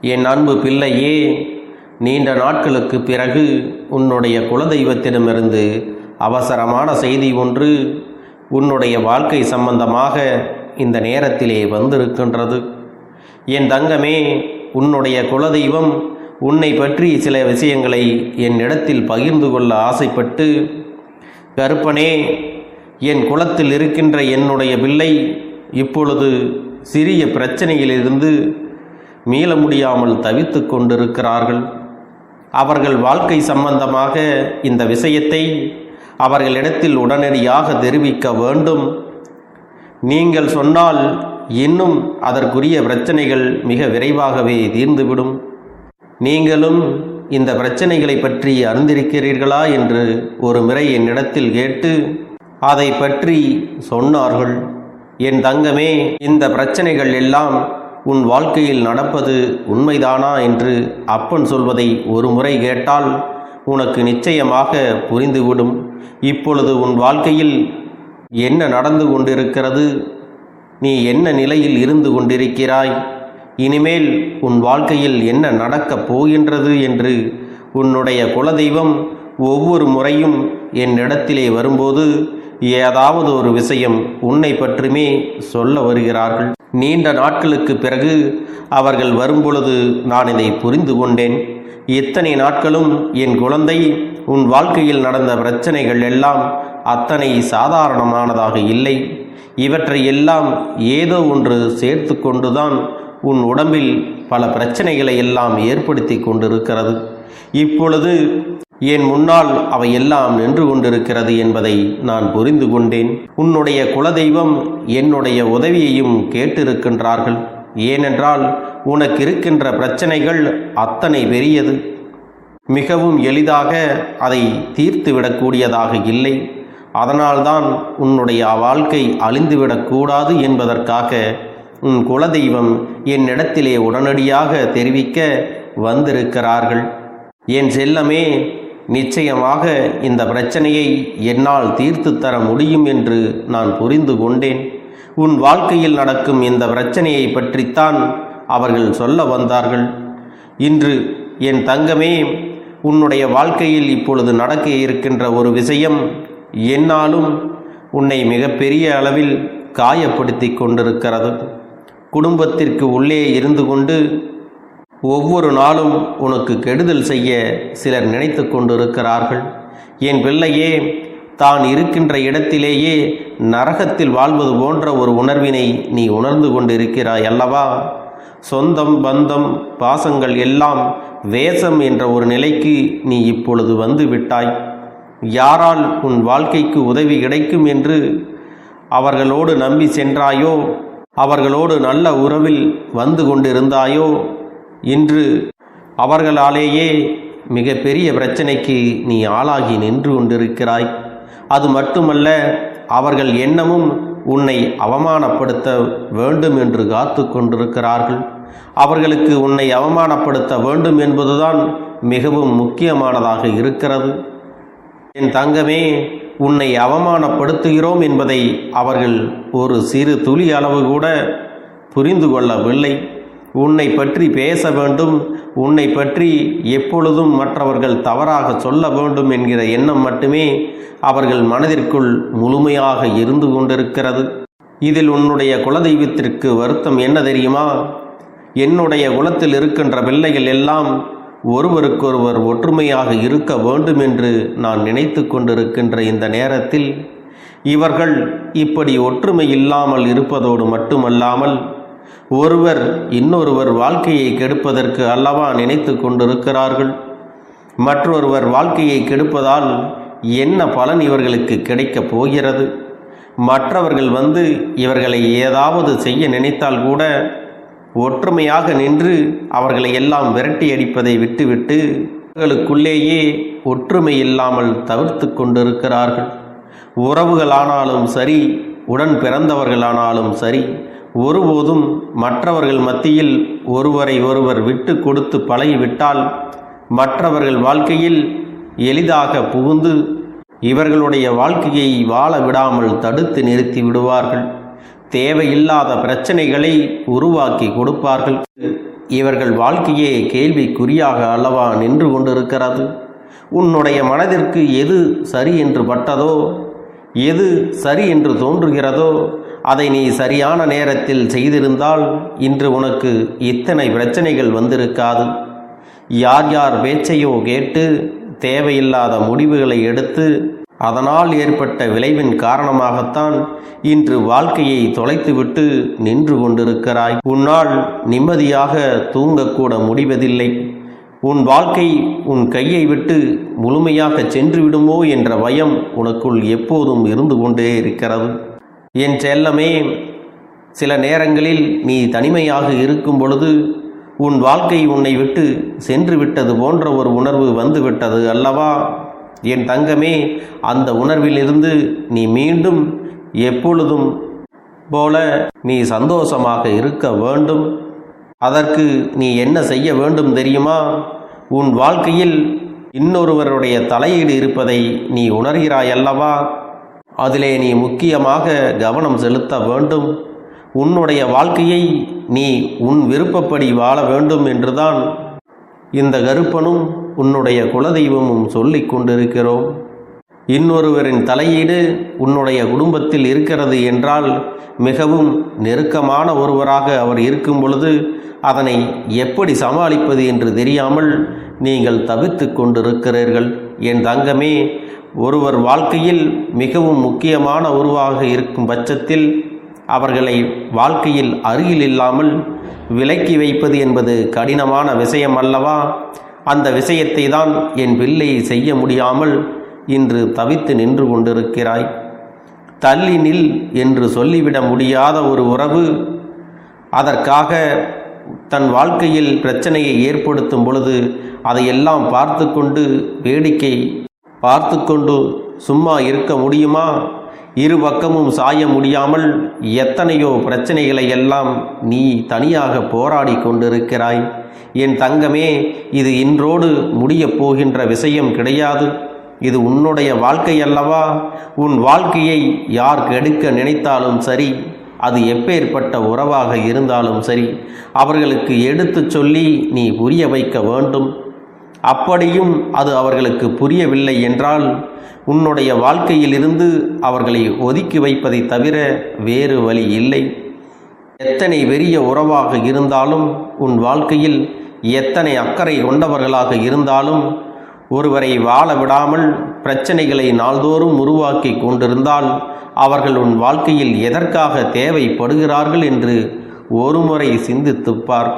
என் அன்பு பிள்ளையே நீண்ட நாட்களுக்கு பிறகு உன்னுடைய குலதெய்வத்திடமிருந்து அவசரமான செய்தி ஒன்று உன்னுடைய வாழ்க்கை சம்பந்தமாக இந்த நேரத்திலே வந்திருக்கின்றது. என் தங்கமே உன்னுடைய குலதெய்வம் உன்னை பற்றி சில விஷயங்களை என்னிடத்தில் பகிர்ந்து கொள்ள ஆசைப்பட்டு கருப்பனே என் குலத்தில் இருக்கின்ற என்னுடைய பிள்ளை இப்பொழுது சிறிய பிரச்சனையிலிருந்து மீள முடியாமல் தவித்து கொண்டிருக்கிறார்கள். அவர்கள் வாழ்க்கை சம்பந்தமாக இந்த விஷயத்தை அவர்களிடத்தில் உடனடியாக தெரிவிக்க வேண்டும். நீங்கள் சொன்னால் இன்னும் அதற்குரிய பிரச்சனைகள் மிக விரைவாகவே தீர்ந்துவிடும். நீங்களும் இந்த பிரச்சனைகளை பற்றி அறிந்திருக்கிறீர்களா என்று ஒரு முறை என்னிடத்தில் கேட்டு அதை பற்றி சொன்னார்கள். என் தங்கமே இந்த பிரச்சனைகள் எல்லாம் உன் வாழ்க்கையில் நடப்பது உண்மைதானா என்று அப்பன் சொல்வதை ஒரு முறை கேட்டால் உனக்கு நிச்சயமாக புரிந்துவிடும். இப்பொழுது உன் வாழ்க்கையில் என்ன நடந்து கொண்டிருக்கிறது? நீ என்ன நிலையில் இருந்து கொண்டிருக்கிறாய்? இனிமேல் உன் வாழ்க்கையில் என்ன நடக்கப் போகின்றது என்று உன்னுடைய குலதெய்வம் ஒவ்வொரு முறையும் என்னிடத்திலே வரும்போது ஏதாவது ஒரு விஷயம் உன்னை பற்றுமே சொல்ல வருகிறார்கள். நீண்ட நாட்களுக்கு பிறகு அவர்கள் வரும்பொழுது நான் இதை புரிந்து கொண்டேன். இத்தனை நாட்களும் என் குழந்தை உன் வாழ்க்கையில் நடந்த பிரச்சனைகள் எல்லாம் அத்தனை சாதாரணமானதாக இல்லை. இவற்றை எல்லாம் ஏதோ ஒன்று சேர்த்து கொண்டுதான் உன் உடம்பில் பல பிரச்சனைகளை எல்லாம் ஏற்படுத்தி கொண்டிருக்கிறது. இப்பொழுது என் முன்னால் அவை எல்லாம் நின்று கொண்டிருக்கிறது என்பதை நான் புரிந்து கொண்டேன். உன்னுடைய குலதெய்வம் என்னுடைய உதவியையும் கேட்டிருக்கின்றார்கள். ஏனென்றால் உனக்கு இருக்கின்ற பிரச்சனைகள் அத்தனை பெரியது. மிகவும் எளிதாக அதை தீர்த்து விடக்கூடியதாக இல்லை. அதனால்தான் உன்னுடைய வாழ்க்கை அழிந்துவிடக்கூடாது என்பதற்காக உன் குலதெய்வம் என்னிடத்திலே உடனடியாக தெரிவிக்க வந்திருக்கிறார்கள். என் செல்லமே நிச்சயமாக இந்த பிரச்சனையை என்னால் தீர்த்து தர முடியும் என்று நான் புரிந்து கொண்டேன். உன் வாழ்க்கையில் நடக்கும் இந்த பிரச்சனையை பற்றித்தான் அவர்கள் சொல்ல வந்தார்கள். இன்று என் தங்கமே உன்னுடைய வாழ்க்கையில் இப்பொழுது நடக்க இருக்கின்ற ஒரு விஷயம் என்னாலும் உன்னை மிகப்பெரிய அளவில் காயப்படுத்தி கொண்டிருக்கிறது. குடும்பத்திற்கு உள்ளே இருந்து கொண்டு ஒவ்வொரு நாளும் உனக்கு கெடுதல் செய்ய சிலர் நினைத்து கொண்டிருக்கிறார்கள். என் பிள்ளையே தான் இருக்கின்ற இடத்திலேயே நரகத்தில் வாழ்வது போன்ற ஒரு உணர்வினை நீ உணர்ந்து கொண்டிருக்கிறாய் அல்லவா? சொந்தம் பந்தம் பாசங்கள் எல்லாம் வேஷம் என்ற ஒரு நிலைக்கு நீ இப்பொழுது வந்து விட்டாய். யாரால் உன் வாழ்க்கைக்கு உதவி கிடைக்கும் என்று அவர்களோடு நம்பி சென்றாயோ? அவர்களோடு நல்ல உறவில் வந்து கொண்டிருந்தாயோ? இன்று அவர்களாலேயே மிகப்பெரிய பிரச்சனைக்கு நீ ஆளாகி நின்று கொண்டிருக்கிறாய். அது மட்டுமல்ல அவர்கள் எண்ணமும் உன்னை அவமானப்படுத்த வேண்டும் என்று காத்து கொண்டிருக்கிறார்கள். அவர்களுக்கு உன்னை அவமானப்படுத்த வேண்டும் என்பதுதான் மிகவும் முக்கியமானதாக இருக்கிறது. என் தங்கமே உன்னை அவமானப்படுத்துகிறோம் என்பதை அவர்கள் ஒரு சிறு துளி அளவு கூட புரிந்து கொள்ளவில்லை. உன்னை பற்றி பேச வேண்டும் உன்னை பற்றி எப்பொழுதும் மற்றவர்கள் தவறாக சொல்ல வேண்டும் என்கிற எண்ணம் மட்டுமே அவர்கள் மனதிற்குள் முழுமையாக இருந்து கொண்டிருக்கிறது. இதில் உன்னுடைய குலதெய்வத்திற்கு வருத்தம் என்ன தெரியுமா? என்னுடைய குலத்தில் இருக்கின்ற பிள்ளைகள் எல்லாம் ஒருவருக்கொருவர் ஒற்றுமையாக இருக்க வேண்டும் என்று நான் நினைத்து கொண்டிருக்கின்ற இந்த நேரத்தில் இவர்கள் இப்படி ஒற்றுமை இல்லாமல் இருப்பதோடு மட்டுமல்லாமல் ஒருவர் இன்னொருவர் வாழ்க்கையை கெடுப்பதற்கு அல்லவா நினைத்து கொண்டிருக்கிறார்கள்? மற்றொருவர் வாழ்க்கையை கெடுப்பதால் என்ன பலன் இவர்களுக்கு கிடைக்கப் போகிறது? மற்றவர்கள் வந்து இவர்களை ஏதாவது செய்ய நினைத்தால் கூட ஒற்றுமையாக நின்று அவர்களை எல்லாம் விரட்டி அடிப்பதை விட்டுவிட்டு அவர்களுக்குள்ளேயே ஒற்றுமை இல்லாமல் தவிர்த்து கொண்டிருக்கிறார்கள். உறவுகளானாலும் சரி உடன் பிறந்தவர்களானாலும் சரி ஒருபோதும் மற்றவர்கள் மத்தியில் ஒருவரை ஒருவர் விட்டு கொடுத்து பழகிவிட்டால் மற்றவர்கள் வாழ்க்கையில் எளிதாக புகுந்து இவர்களுடைய வாழ்க்கையை வாழ விடாமல் தடுத்து நிறுத்தி விடுவார்கள். தேவையில்லாத பிரச்சனைகளை உருவாக்கி கொடுப்பார்கள். இவர்கள் வாழ்க்கையே கேள்விக்குறியாக அல்லவா நின்று கொண்டிருக்கிறது? உன்னுடைய மனதிற்கு எது சரி என்று பட்டதோ? எது சரி என்று தோன்றுகிறதோ? அதை நீ சரியான நேரத்தில் செய்திருந்தால் இன்று உனக்கு இத்தனை பிரச்சனைகள் வந்திருக்காது. யார் யார் பேச்சையோ கேட்டு தேவையில்லாத முடிவுகளை எடுத்து அதனால் ஏற்பட்ட விளைவின் காரணமாகத்தான் இன்று வாழ்க்கையை தொலைத்துவிட்டு நின்று கொண்டிருக்கிறாய். உன்னால் நிம்மதியாக தூங்கக்கூட முடிவதில்லை. உன் வாழ்க்கை உன் கையை விட்டு முழுமையாக சென்று விடுமோ என்ற பயம் உனக்குள் எப்போதும் இருந்து கொண்டே இருக்கிறது. என் செல்லமே சில நேரங்களில் நீ தனிமையாக இருக்கும் பொழுது உன் வாழ்க்கை உன்னை விட்டு சென்று விட்டது போன்ற ஒரு உணர்வு வந்துவிட்டது அல்லவா? என் தங்கமே அந்த உணர்விலிருந்து நீ மீண்டும் எப்பொழுதும் போல நீ சந்தோஷமாக இருக்க வேண்டும். அதற்கு நீ என்ன செய்ய வேண்டும் தெரியுமா? உன் வாழ்க்கையில் இன்னொருவருடைய தலையீடு இருப்பதை நீ உணர்கிறாய் அல்லவா அதிலே நீ முக்கியமாக கவனம் செலுத்த வேண்டும். உன்னுடைய வாழ்க்கையை நீ உன் விருப்பப்படி வாழ வேண்டும் என்றுதான் இந்த கருப்பனும் உன்னுடைய குலதெய்வமும் சொல்லிக் கொண்டிருக்கிறோம். இன்னொருவரின் தலையீடு உன்னுடைய குடும்பத்தில் இருக்கிறது என்றால் மிகவும் நெருக்கமான ஒருவராக அவர் இருக்கும் பொழுது அதனை எப்படி சமாளிப்பது என்று தெரியாமல் நீங்கள் தவித்து கொண்டிருக்கிறீர்கள். என் தங்கமே ஒருவர் வாழ்க்கையில் மிகவும் முக்கியமான உருவாக இருக்கும் பட்சத்தில் அவர்களை வாழ்க்கையில் அருகில் இல்லாமல் விலக்கி வைப்பது என்பது கடினமான விஷயம் அல்லவா? அந்த விஷயத்தை தான் என் பிள்ளை செய்ய முடியாமல் இன்று தவித்து நின்று கொண்டிருக்கிறாய். தள்ளி நில் என்று சொல்லிவிட முடியாத ஒரு உறவு. அதற்காக தன் வாழ்க்கையில் பிரச்சனையை ஏற்படுத்தும் பொழுது அதையெல்லாம் பார்த்து கொண்டு வேடிக்கை பார்த்து கொண்டு சும்மா இருக்க முடியுமா? இரு பக்கமும் சாய முடியாமல் எத்தனையோ பிரச்சனைகளை எல்லாம் நீ தனியாக போராடி கொண்டிருக்கிறாய். என் தங்கமே இது இன்றோடு முடியப் போகின்ற விஷயம் கிடையாது. இது உன்னுடைய வாழ்க்கை அல்லவா? உன் வாழ்க்கையை யார் கெடுக்க நினைத்தாலும் சரி. அது எப்பேற்பட்ட உறவாக இருந்தாலும் சரி அவர்களுக்கு எடுத்துச் சொல்லி நீ புரிய வைக்க வேண்டும். அப்படியும் அது அவர்களுக்கு புரியவில்லை என்றால் உன்னுடைய வாழ்க்கையிலிருந்து அவர்களை ஒதுக்கி வைப்பதை தவிர வேறு வழி இல்லை. எத்தனை பெரிய உறவாக இருந்தாலும் உன் வாழ்க்கையில் எத்தனை அக்கறை கொண்டவர்களாக இருந்தாலும் ஒருவரை வாழ விடாமல் பிரச்சனைகளை நாள்தோறும் உருவாக்கி கொண்டிருந்தால் அவர்கள் உன் வாழ்க்கையில் எதற்காக தேவைப்படுகிறார்கள் என்று ஒருமுறை சிந்தித்துப்பார்.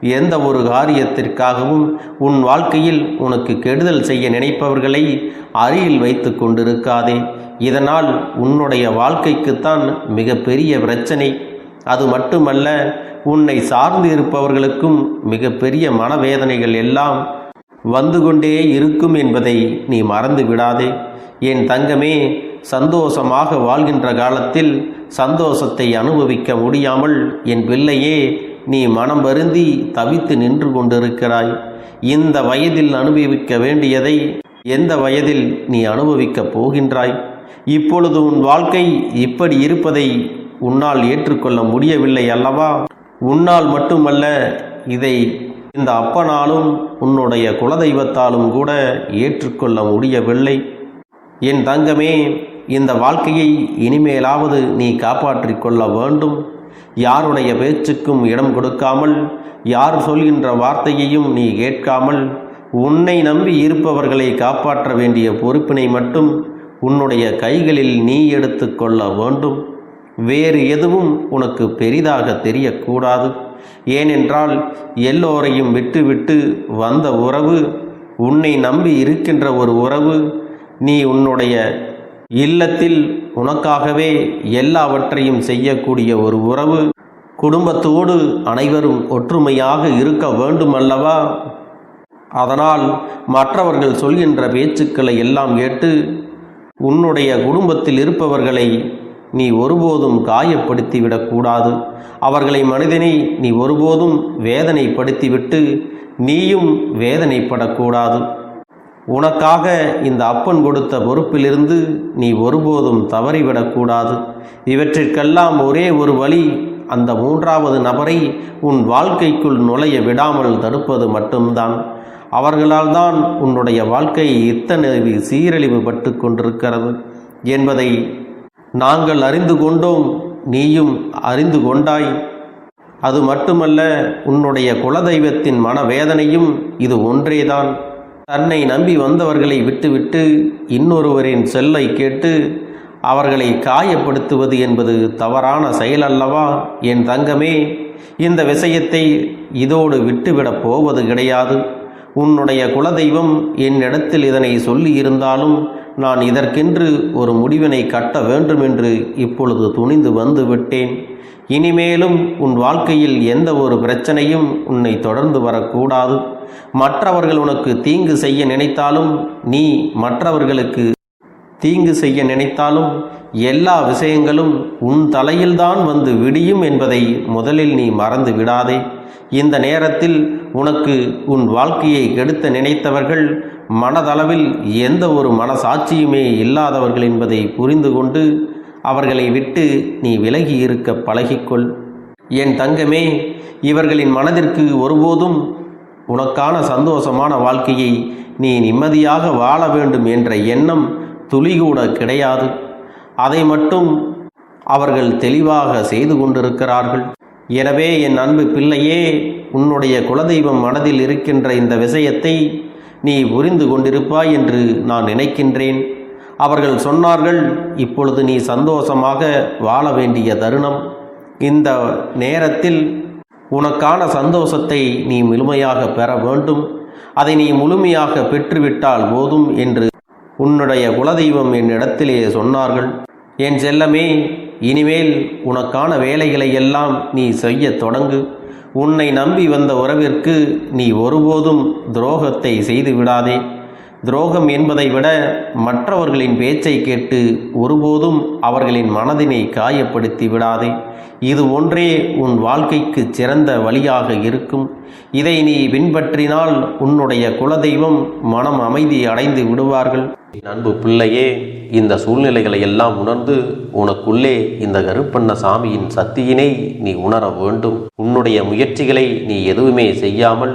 எந்த ஒரு காரியத்திற்காகவும் உன் வாழ்க்கையில் உனக்கு கெடுதல் செய்ய நினைப்பவர்களை அருகில் வைத்து கொண்டிருக்காதே. இதனால் உன்னுடைய வாழ்க்கைக்குத்தான் மிகப்பெரிய பிரச்சனை. அது மட்டுமல்ல உன்னை சார்ந்து இருப்பவர்களுக்கும் மிகப்பெரிய மனவேதனைகள் எல்லாம் வந்து கொண்டே இருக்கும் என்பதை நீ மறந்து விடாதே என் தங்கமே சந்தோஷமாக வாழ்கின்ற காலத்தில் சந்தோஷத்தை அனுபவிக்க முடியாமல் என் பிள்ளையே நீ மனம் வருந்தி தவித்து நின்று கொண்டிருக்கிறாய். இந்த வயதில் அனுபவிக்க வேண்டியதை எந்த வயதில் நீ அனுபவிக்கப் போகின்றாய்? இப்பொழுது உன் வாழ்க்கை இப்படி இருப்பதை உன்னால் ஏற்றுக்கொள்ள முடியவில்லை அல்லவா? உன்னால் மட்டுமல்ல இதை இந்த அப்பனாலும் உன்னுடைய குலதெய்வத்தாலும் கூட ஏற்றுக்கொள்ள முடியவில்லை. என் தங்கமே இந்த வாழ்க்கையை இனிமேலாவது நீ காப்பாற்றிக் கொள்ள வேண்டும். யாருடைய பேச்சுக்கும் இடம் கொடுக்காமல் யார் சொல்கின்ற வார்த்தையையும் நீ கேட்காமல் உன்னை நம்பி இருப்பவர்களை காப்பாற்ற வேண்டிய பொறுப்பினை மட்டும் உன்னுடைய கைகளில் நீ எடுத்துக்கொள்ள வேண்டும். வேறு எதுவும் உனக்கு பெரிதாக தெரியக்கூடாது. ஏனென்றால் எல்லோரையும் விட்டுவிட்டு வந்த உறவு உன்னை நம்பி இருக்கின்ற ஒரு உறவு நீ உன்னுடைய இல்லத்தில் உனக்காகவே எல்லாவற்றையும் செய்யக்கூடிய ஒரு உறவு குடும்பத்தோடு அனைவரும் ஒற்றுமையாக இருக்க வேண்டுமல்லவா? அதனால் மற்றவர்கள் சொல்கின்ற பேச்சுக்களை எல்லாம் கேட்டு உன்னுடைய குடும்பத்தில் இருப்பவர்களை நீ ஒருபோதும் காயப்படுத்திவிடக்கூடாது. அவர்களை மனிதனை நீ ஒருபோதும் வேதனைப்படுத்திவிட்டு நீயும் வேதனைப்படக்கூடாது. உனக்காக இந்த அப்பன் கொடுத்த பொறுப்பிலிருந்து நீ ஒருபோதும் தவறிவிடக்கூடாது. இவற்றிற்கெல்லாம் ஒரே ஒரு வழி அந்த மூன்றாவது நபரை உன் வாழ்க்கைக்குள் நுழைய விடாமல் தடுப்பது மட்டும்தான். அவர்களால் தான் உன்னுடைய வாழ்க்கை இத்தனை சீரழிவு பட்டு கொண்டிருக்கிறது என்பதை நாங்கள் அறிந்து கொண்டோம் நீயும் அறிந்து கொண்டாய். அது மட்டுமல்ல உன்னுடைய குலதெய்வத்தின் மனவேதனையும் இது ஒன்றேதான். தன்னை நம்பி வந்தவர்களை விட்டுவிட்டு இன்னொருவரின் செல்லை கேட்டு அவர்களை காயப்படுத்துவது என்பது தவறான செயல் அல்லவா என் தங்கமே இந்த விஷயத்தை இதோடு விட்டுவிடப் போவது கிடையாது. உன்னுடைய குலதெய்வம் என்னிடத்தில் இதனை சொல்லி இருந்தாலும் நான் இதற்கென்று ஒரு முடிவினை கட்ட வேண்டுமென்று இப்பொழுது துணிந்து வந்து விட்டேன். இனிமேலும் உன் வாழ்க்கையில் எந்த ஒரு பிரச்சனையும் உன்னை தொடர்ந்து வரக்கூடாது. மற்றவர்கள் உனக்கு தீங்கு செய்ய நினைத்தாலும் நீ மற்றவர்களுக்கு தீங்கு செய்ய நினைத்தாலும் எல்லா விஷயங்களும் உன் தலையில்தான் வந்து விடியும் என்பதை முதலில் நீ மறந்து விடாதே. இந்த நேரத்தில் உனக்கு உன் வாழ்க்கையை கெடுத்த நினைத்தவர்கள் மனதளவில் எந்த ஒரு மனசாட்சியுமே இல்லாதவர்கள் என்பதை புரிந்து கொண்டு அவர்களை விட்டு நீ விலகி இருக்க பழகிக்கொள். என் தங்கமே இவர்களின் மனதிற்கு ஒருபோதும் உனக்கான சந்தோஷமான வாழ்க்கையை நீ நிம்மதியாக வாழ வேண்டும் என்ற எண்ணம் துளிகூட கிடையாது. அதை மட்டும் அவர்கள் தெளிவாக செய்து கொண்டிருக்கிறார்கள். எனவே என் அன்பு பிள்ளையே உன்னுடைய குலதெய்வம் மனதில் இருக்கின்ற இந்த விஷயத்தை நீ புரிந்து கொண்டிருப்பாய் என்று நான் நினைக்கின்றேன். அவர்கள் சொன்னார்கள் இப்பொழுது நீ சந்தோஷமாக வாழ வேண்டிய தருணம். இந்த நேரத்தில் உனக்கான சந்தோஷத்தை நீ முழுமையாக பெற வேண்டும். அதை நீ முழுமையாக பெற்றுவிட்டால் போதும் என்று உன்னுடைய குலதெய்வம் என்னிடத்திலே சொன்னார்கள். என் செல்லமே இனிமேல் உனக்கான வேலைகளை எல்லாம் நீ செய்யத் தொடங்கு. உன்னை நம்பி வந்த உறவிற்கு நீ ஒருபோதும் துரோகத்தை செய்து விடாதே. துரோகம் என்பதை விட மற்றவர்களின் பேச்சை கேட்டு ஒருபோதும் அவர்களின் மனதினை காயப்படுத்தி விடாதே. இது ஒன்றே உன் வாழ்க்கைக்கு சிறந்த வழியாக இருக்கும். இதை நீ பின்பற்றினால் உன்னுடைய குலதெய்வம் மனம் அமைதி அடைந்து விடுவார்கள். அன்பு பிள்ளையே இந்த சூழ்நிலைகளை எல்லாம் உணர்ந்து உனக்குள்ளே இந்த கருப்பண்ண சாமியின் சக்தியினை நீ உணர வேண்டும். உன்னுடைய முயற்சிகளை நீ எதுவுமே செய்யாமல்